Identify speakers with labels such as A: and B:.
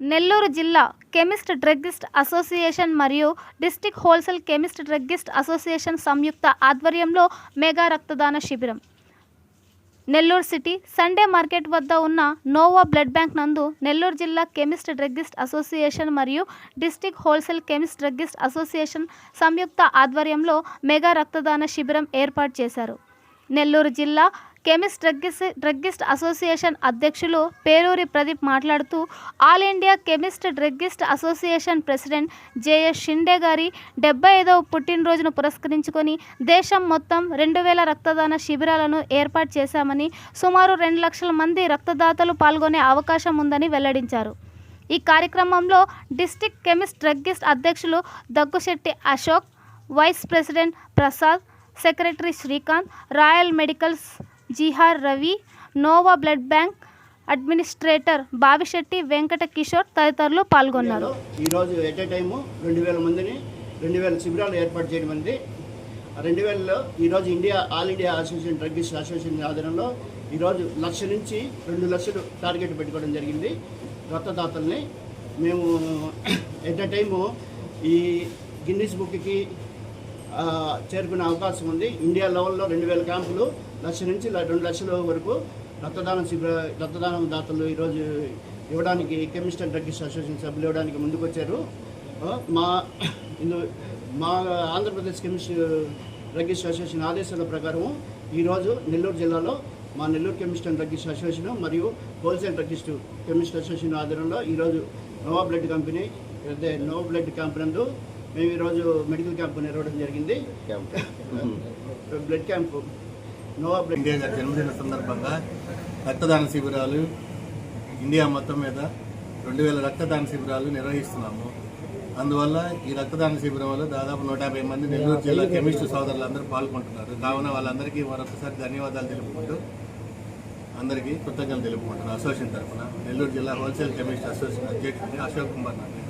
A: నెల్లూరు జిల్లా chemist druggist association మరియు district wholesale chemist druggist association సంయుక్త ఆధ్వర్యంలో మెగా రక్తదాన శిబిరం. నెల్లూరు సిటీ సండే మార్కెట్ వద్ద ఉన్న నోవా బ్లడ్ బ్యాంక్ నందు నెల్లూరు జిల్లా కెమిస్ట్ డ్రగ్గిస్ట్ అసోసియేషన్ మరియు district wholesale chemist druggist association సంయుక్త ఆధ్వర్యంలో మెగా రక్తదాన శిబిరం ఏర్పాటు చేశారు. నెల్లూరు జిల్లా కెమిస్ట్ డ్రగ్గిస్ట్ డ్రగ్గిస్ట్ అసోసియేషన్ అధ్యక్షులు పేరూరి ప్రదీప్ మాట్లాడుతూ all India chemist druggist association president J S Shinde గారి డెబ్బై ఐదవ పుట్టినరోజును పురస్కరించుకొని దేశం మొత్తం రెండు వేల రక్తదాన శిబిరాలను ఏర్పాటు చేశామని సుమారు రెండు లక్షల మంది రక్తదాతలు పాల్గొనే అవకాశం ఉందని వెల్లడించారు. ఈ కార్యక్రమంలో డిస్టిక్ కెమిస్ట్ డ్రగ్గిస్ట్ అధ్యక్షులు Daggusetti Ashok vice president Prasad secretary Srikanth royal medicals జిహార్ Ravi Nova blood bank administrator Bavisetti Venkata Kishore తదితరులు పాల్గొన్నారు.
B: ఈరోజు ఎట్ ఏ టైము రెండు వేల మందిని రెండు వేల శిబిరాలు ఏర్పాటు చేయడం అనేది రెండు వేలలో ఈరోజు India all India association drugs association ఆధ్వర్యంలో ఈరోజు లక్ష నుంచి రెండు లక్షలు టార్గెట్ పెట్టుకోవడం జరిగింది. రక్తదాతల్ని మేము ఎట్ ఏ టైము ఈ గిన్నీస్ బుక్కి చేరుకునే అవకాశం ఉంది. ఇండియా లెవెల్లో రెండు వేల క్యాంపులు లక్ష నుంచి రెండు లక్షల వరకు రక్తదానం శిబిర రక్తదానం దాతలు ఈరోజు ఇవ్వడానికి కెమిస్ట్ అండ్ డ్రగ్స్ అసోసియేషన్ సభ్యులు ఇవ్వడానికి ముందుకొచ్చారు. మా ఇందు మా ఆంధ్రప్రదేశ్ కెమిస్ట్ డ్రగ్గిస్ట్ అసోసియేషన్ ఆదేశాల ప్రకారం ఈరోజు నెల్లూరు జిల్లాలో మా Nellore chemist and drugs association మరియు హోల్సేల్ డ్రగ్గిస్ట్ కెమిస్ట్ అసోసియేషన్ ఆధ్వర్యంలో ఈరోజు నోవా బ్లడ్ కంపెనీ అదే నోవా బ్లడ్ క్యాంప్ నందు మేము ఈరోజు మెడికల్ క్యాంప్ నిర్వహించడం జరిగింది. Blood camp. Nova blood
C: India గారి జన్మదిన సందర్భంగా రక్తదాన శిబిరాలు ఇండియా మొత్తం మీద రెండు వేల రక్తదాన శిబిరాలు నిర్వహిస్తున్నాము. అందువల్ల ఈ రక్తదాన శిబిరం వల్ల దాదాపు నూట యాభై మంది నెల్లూరు జిల్లా కెమిస్ట్ సోదరులు అందరూ పాల్గొంటున్నారు. కావున వాళ్ళందరికీ మరొకసారి ధన్యవాదాలు తెలుపుకుంటూ అందరికీ కృతజ్ఞతలు తెలుపుకుంటున్నాను. అసోసియేషన్ తరఫున నెల్లూరు జిల్లా హోల్సేల్ కెమిస్ట్ అసోసియేషన్ అధ్యక్షుడిని అశోక్ కుమార్ నాయుడు